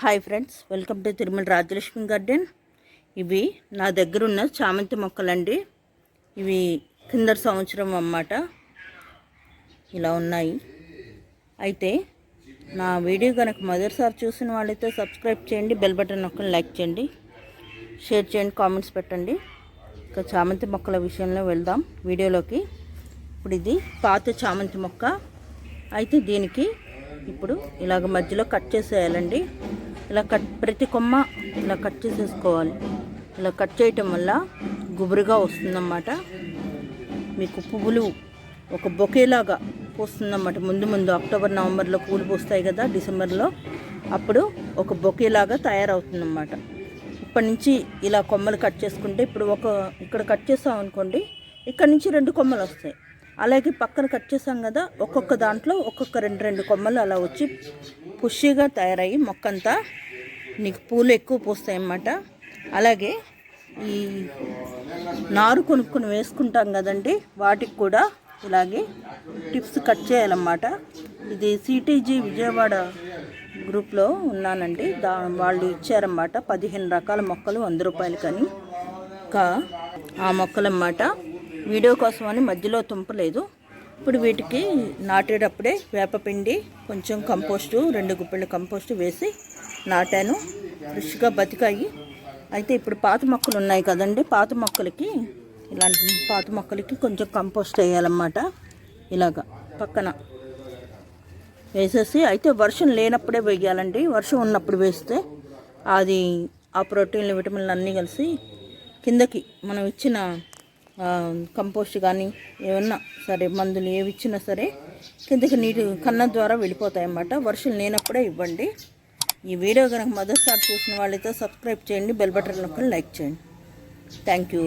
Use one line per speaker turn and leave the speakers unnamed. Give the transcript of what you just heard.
Hi friends welcome to Tirumala Rajalakshmi garden. ఇవి నా దగ్గర ఉన్న చామంతి మొక్కలండి. ఇవి కింద సంవత్సరం అన్నమాట. ఇలా ఉన్నాయి. అయితే నా వీడియో కనుక మొదటిసారి చూసిన వాళ్ళైతే సబ్స్క్రైబ్ చేయండి బెల్ బటన్ నొక్కని లైక్ చేయండి షేర్ చేయండి కామెంట్స్ పెట్టండి. ఇక చామంతి మొక్కల విషయంలో వెళ్దాం వీడియోలోకి. ఇప్పుడు ఇది పాత చామంతి మొక్క. అయితే దీనికి ఇప్పుడు ఇలాగ మధ్యలో కట్ చేసేయాలండి. ఇలా కట్ ప్రతి కొమ్మ ఇలా కట్ చేసేసుకోవాలి. ఇలా కట్ చేయటం వల్ల గుబురుగా వస్తుందన్నమాట. మీకు పువ్వులు ఒక బొకేలాగా పూస్తుందన్నమాట. ముందు ముందు అక్టోబర్ నవంబర్లో పూలు పూస్తాయి కదా డిసెంబర్లో అప్పుడు ఒక బొకేలాగా తయారవుతుందన్నమాట. ఇప్పటి నుంచి ఇలా కొమ్మలు కట్ చేసుకుంటే ఇప్పుడు ఒక ఇక్కడ కట్ చేసాం అనుకోండి ఇక్కడ నుంచి రెండు కొమ్మలు వస్తాయి. అలాగే పక్కన కట్ చేసాం కదా ఒక్కొక్క దాంట్లో ఒక్కొక్క రెండు రెండు కొమ్మలు అలా వచ్చి పుష్గా తయారయ్యి మొక్కంతా నీకు పూలు ఎక్కువ పూస్తాయి అన్నమాట అలాగే ఈ నారు కొనుక్కొని వేసుకుంటాం కదండి వాటికి కూడా ఇలాగే టిప్స్ కట్ చేయాలన్నమాట. ఇది సిటీజీ విజయవాడ గ్రూప్లో ఉన్నానండి దా వాళ్ళు ఇచ్చారన్నమాట. పదిహేను రకాల మొక్కలు వంద రూపాయలు కానీ ఇంకా ఆ మొక్కలన్నమాట. వీడియో కోసం అని మధ్యలో తుంపలేదు. ఇప్పుడు వీటికి నాటేటప్పుడే వేపపిండి కొంచెం కంపోస్టు రెండు గుప్పెళ్ళ కంపోస్టు వేసి నాటాను. ఫ్రెష్గా బతికాయి. అయితే ఇప్పుడు పాత మొక్కలు ఉన్నాయి కదండి. పాత మొక్కలకి ఇలాంటి పాత మొక్కలకి కొంచెం కంపోస్ట్ వేయాలన్నమాట. ఇలాగా పక్కన వేసేసి అయితే వర్షం లేనప్పుడే వేయాలండి. వర్షం ఉన్నప్పుడు వేస్తే అది ఆ ప్రోటీన్లు విటమిన్లు అన్నీ కలిసి కిందకి మనం ఇచ్చిన కంపోస్ట్ కానీ ఏమన్నా సరే మందులు ఏవి ఇచ్చినా సరే కిందకి నీటి కన్న ద్వారా వెళ్ళిపోతాయి అన్నమాట వర్షం లేనప్పుడే ఇవ్వండి. ఈ వీడియో కనుక మొదటిసారి చూసిన వాళ్ళైతే సబ్స్క్రైబ్ చేయండి బెల్ బటన్ నొక్కని లైక్ చేయండి. Thank you.